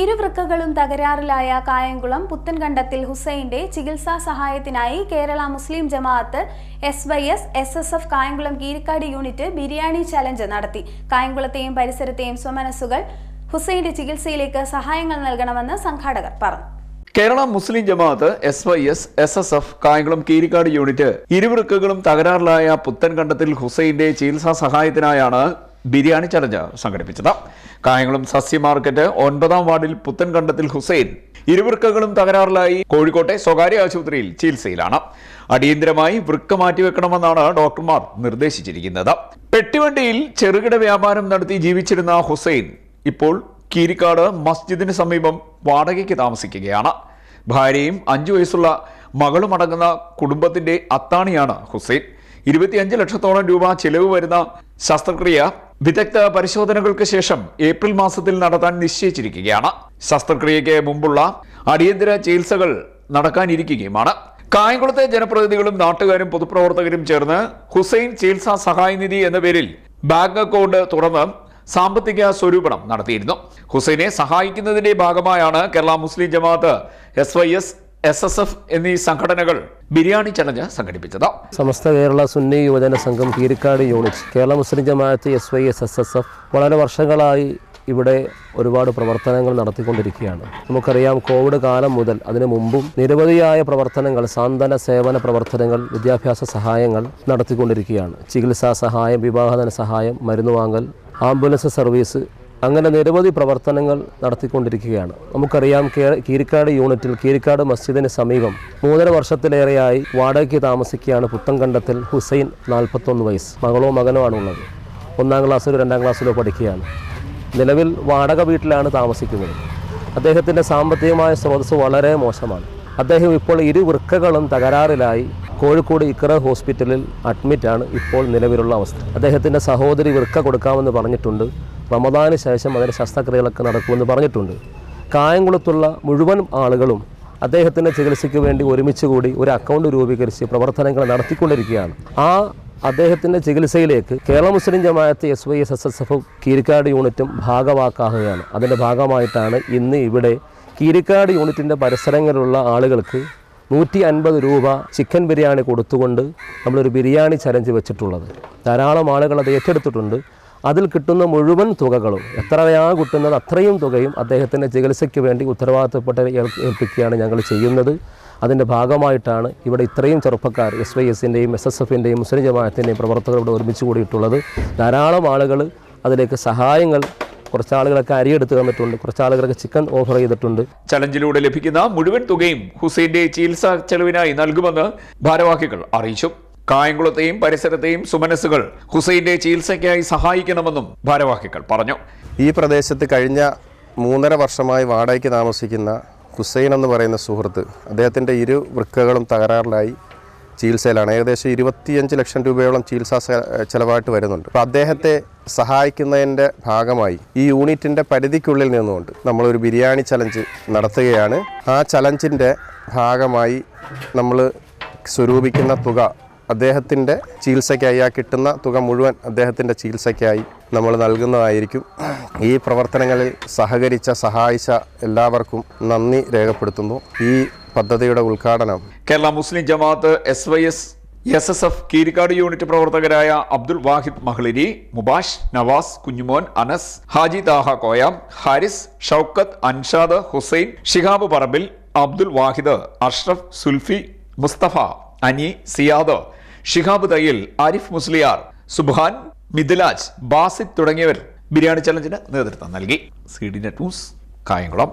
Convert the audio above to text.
ഇരുവൃക്കകളും തകരാറിലായ കായംകുളം പുത്തൻകണ്ടത്തിൽ ഹുസൈന്റെ ചികിത്സാ സഹായത്തിനായി Kerala Muslim Jamaat S Y S S S F Kayamkulam Keerikkad unit biryani challenge നടത്തി. കായംകുളത്തെയും പരിസരത്തെയും സ്വമനസ്സുകൾ ഹുസൈന്റെ ചികിത്സയിലേക്ക് സഹായങ്ങൾ നൽകണമെന്ന് സംഘാടകർ പറഞ്ഞു. Kerala Muslim Jamaath S Y S S S F Kayamkulam Keerikkad unit ഇരുവൃക്കകളും തകരാറിലായ പുത്തൻകണ്ടത്തിൽ ഹുസൈന്റെ ചികിത്സാ സഹായത്തിനായാണ് ബിരിയാണി ചലഞ്ച് സംഘടിപ്പിച്ചത്. കായംകുളം സസ്യ മാർക്കറ്റ് ഒൻപതാം വാർഡിൽ പുത്തൻകണ്ടത്തിൽ ഹുസൈൻ. ഇരുവൃക്കകളും തകരാറിലായി കോഴിക്കോട്ടെ സ്വകാര്യ ആശുപത്രിയിൽ ചികിത്സയിലാണ്. അടിയന്തരമായി വൃക്ക മാറ്റിവെക്കണമെന്നാണ് ഡോക്ടർമാർ നിർദ്ദേശിച്ചിരിക്കുന്നത്. പെട്ടിവണ്ടിയിൽ ചെറുകിട വ്യാപാരം നടത്തി ജീവിച്ചിരുന്ന ഹുസൈൻ ഇപ്പോൾ കീരിക്കാട് മസ്ജിദിന് സമീപം വാടകയ്ക്ക് താമസിക്കുകയാണ്. ഭാര്യയും അഞ്ചു വയസ്സുള്ള മകളുമടങ്ങുന്ന കുടുംബത്തിന്റെ അത്താണിയാണ് ഹുസൈൻ. ഇരുപത്തിയഞ്ച് ലക്ഷത്തോളം രൂപ ചെലവ് വരുന്ന ശസ്ത്രക്രിയ വിദഗ്ധ പരിശോധനകൾക്ക് ശേഷം ഏപ്രിൽ മാസത്തിൽ നടത്താൻ നിശ്ചയിച്ചിരിക്കുകയാണ്. ശസ്ത്രക്രിയയ്ക്ക് മുമ്പുള്ള അടിയന്തര ചികിത്സകൾ നടക്കാനിരിക്കുകയുമാണ്. കായംകുളത്തെ ജനപ്രതിനിധികളും നാട്ടുകാരും പൊതുപ്രവർത്തകരും ചേർന്ന് ഹുസൈൻ ചികിത്സാ സഹായനിധി എന്ന പേരിൽ ബാങ്ക് അക്കൗണ്ട് തുറന്ന് സാമ്പത്തിക സ്വരൂപണം നടത്തിയിരുന്നു. ഹുസൈനെ സഹായിക്കുന്നതിന്റെ ഭാഗമായാണ് Kerala Muslim Jamaat S Y S S S F എന്നീ സംഘടനകൾ ബിരിയാണി ചലഞ്ച് സംഘടിപ്പിച്ചത്. സമസ്ത Kerala Sunni Yuvajana Sangham Keerikkad unit Kerala Muslim Jamaat S Y S S S F വളരെ വർഷങ്ങളായി ഇവിടെ ഒരുപാട് പ്രവർത്തനങ്ങൾ നടത്തിക്കൊണ്ടിരിക്കുകയാണ്. നമുക്കറിയാം കോവിഡ് കാലം മുതൽ അതിനു മുമ്പും നിരവധിയായ പ്രവർത്തനങ്ങൾ സാന്ത്വന സേവന പ്രവർത്തനങ്ങൾ വിദ്യാഭ്യാസ സഹായങ്ങൾ നടത്തിക്കൊണ്ടിരിക്കുകയാണ്. ചികിത്സാ സഹായം വിവാഹധന സഹായം മരുന്ന് വാങ്ങൽ ആംബുലൻസ് സർവീസ് അങ്ങനെ നിരവധി പ്രവർത്തനങ്ങൾ നടത്തിക്കൊണ്ടിരിക്കുകയാണ്. നമുക്കറിയാം കീരിക്കാട് യൂണിറ്റിൽ കീരിക്കാട് മസ്ജിദിന് സമീപം മൂന്നര വർഷത്തിലേറെയായി വാടകയ്ക്ക് താമസിക്കുകയാണ് പുത്തൻകണ്ടത്തിൽ ഹുസൈൻ നാൽപ്പത്തൊന്ന് വയസ്സ്. മകളോ മകനോ ആണുള്ളത്. ഒന്നാം ക്ലാസ്സിലോ രണ്ടാം ക്ലാസ്സിലോ പഠിക്കുകയാണ്. നിലവിൽ വാടക വീട്ടിലാണ് താമസിക്കുന്നത്. അദ്ദേഹത്തിന്റെ സാമ്പത്തികമായ സ്രോതസ്സ് വളരെ മോശമാണ്. അദ്ദേഹം ഇപ്പോൾ ഇരു വൃക്കകളും തകരാറിലായി കോഴിക്കോട് ഇക്ര ഹോസ്പിറ്റലിൽ അഡ്മിറ്റാണ് ഇപ്പോൾ നിലവിലുള്ള അവസ്ഥ. അദ്ദേഹത്തിന്റെ സഹോദരി വൃക്ക കൊടുക്കാമെന്ന് പറഞ്ഞിട്ടുണ്ട്. റമദാന് ശേഷം അതിന്റെ ശസ്ത്രക്രിയകളൊക്കെ നടക്കുമെന്ന് പറഞ്ഞിട്ടുണ്ട്. കായംകുളത്തുള്ള മുഴുവൻ ആളുകളും അദ്ദേഹത്തിന്റെ ചികിത്സയ്ക്ക് വേണ്ടി ഒരുമിച്ച് കൂടി ഒരു അക്കൗണ്ട് രൂപീകരിച്ച് പ്രവർത്തനങ്ങൾ നടത്തിക്കൊണ്ടിരിക്കുകയാണ്. ആ അദ്ദേഹത്തിന്റെ ചികിത്സയിലേക്ക് Kerala Muslim Jamaat S Y S S S F Keerikkad യൂണിറ്റും ഭാഗമാക്കാവുകയാണ് അതിന്റെ ഭാഗമായിട്ടാണ് ഇന്ന് ഇവിടെ കീരിക്കാട് യൂണിറ്റിന്റെ പരിസരങ്ങളിലുള്ള ആളുകൾക്ക് നൂറ്റി അൻപത് രൂപ ചിക്കൻ ബിരിയാണി കൊടുത്തുകൊണ്ട് നമ്മളൊരു ബിരിയാണി ചലഞ്ച് വെച്ചിട്ടുള്ളത്. ധാരാളം ആളുകൾ അത് ഏറ്റെടുത്തിട്ടുണ്ട്. അതിൽ കിട്ടുന്ന മുഴുവൻ തുകകളും എത്രയാണ് കിട്ടുന്നത് അത്രയും തുകയും അദ്ദേഹത്തിന്റെ ചികിത്സയ്ക്ക് വേണ്ടി ഉത്തരവാദിത്തപ്പെട്ട ഏൽപ്പിക്കുകയാണ് ഞങ്ങൾ ചെയ്യുന്നത്. അതിന്റെ ഭാഗമായിട്ടാണ് ഇവിടെ ഇത്രയും ചെറുപ്പക്കാർ എസ് വൈ എസിന്റെയും എസ് എസ് എഫിന്റെയും മുസ്ലിം ജമാഅത്തിന്റെയും പ്രവർത്തകർ ഇവിടെ ഒരുമിച്ച് കൂടിയിട്ടുള്ളത്. ധാരാളം ആളുകൾ അതിലേക്ക് സഹായങ്ങൾ കുറച്ച് ആളുകളൊക്കെ അരിയെടുത്ത് തന്നിട്ടുണ്ട്. കുറച്ച് ആളുകളൊക്കെ ചിക്കൻ ഓഫർ ചെയ്തിട്ടുണ്ട്. ചലഞ്ചിലൂടെ ലഭിക്കുന്ന മുഴുവൻ തുകയും ഹുസൈന്റെ ചികിത്സാ ചെലവിനായി നൽകുമെന്ന് ഭാരവാഹികൾ അറിയിച്ചു. കായംകുളത്തെയും പരിസരത്തെയും സുമനസ്സുകൾ ഹുസൈന്റെ ചികിത്സയ്ക്കായി സഹായിക്കണമെന്നും ഭാരവാഹികൾ പറഞ്ഞു. ഈ പ്രദേശത്ത് കഴിഞ്ഞ മൂന്നര വർഷമായി വാടകയ്ക്ക് താമസിക്കുന്ന ഹുസൈൻ എന്ന് പറയുന്ന സുഹൃത്ത് അദ്ദേഹത്തിന്റെ ഇരു വൃക്കകളും തകരാറിലായി ചികിത്സയിലാണ്. ഏകദേശം ഇരുപത്തിയഞ്ച് ലക്ഷം രൂപയോളം ചികിത്സാ ചിലവായിട്ട് വരുന്നുണ്ട്. അപ്പോൾ അദ്ദേഹത്തെ സഹായിക്കുന്നതിന്റെ ഭാഗമായി ഈ യൂണിറ്റിന്റെ പരിധിക്കുള്ളിൽ നിന്നുകൊണ്ട് നമ്മളൊരു ബിരിയാണി ചലഞ്ച് നടത്തുകയാണ്. ആ ചലഞ്ചിന്റെ ഭാഗമായി നമ്മൾ സ്വരൂപിക്കുന്ന തുക അദ്ദേഹത്തിന്റെ ചികിത്സയ്ക്കായി ആ കിട്ടുന്ന തുക മുഴുവൻ അദ്ദേഹത്തിന്റെ ചികിത്സയ്ക്കായി നമ്മൾ നൽകുന്നതായിരിക്കും. ഈ പ്രവർത്തനങ്ങളിൽ സഹകരിച്ച സഹായിച്ച എല്ലാവർക്കും നന്ദി രേഖപ്പെടുത്തുന്നു. ഈ പദ്ധതിയുടെ ഉദ്ഘാടനം Kerala Muslim Jamaat S Y S S S F Keerikkad unit പ്രവർത്തകരായ അബ്ദുൽ വാഹിദ് മഹ്ലിരി മുബാഷ് നവാസ് കുഞ്ഞുമോൻ അനസ് ഹാജി താഹ കോയാം ഹാരിസ് ഷൗക്കത്ത് അൻഷാദ് ഹുസൈൻ ഷിഹാബ് പറമ്പിൽ അബ്ദുൽ വാഹിദ് അഷ്റഫ് സുൽഫി മുസ്തഫ അനി സിയാദ് ഷിഹാബ് തയ്യിൽ ആരിഫ് മുസ്ലിയാർ സുബാൻ മിഥിലാജ് ബാസിദ് തുടങ്ങിയവർ ബിരിയാണി ചലഞ്ചിന് നേതൃത്വം നൽകി. C D net news Kayamkulam.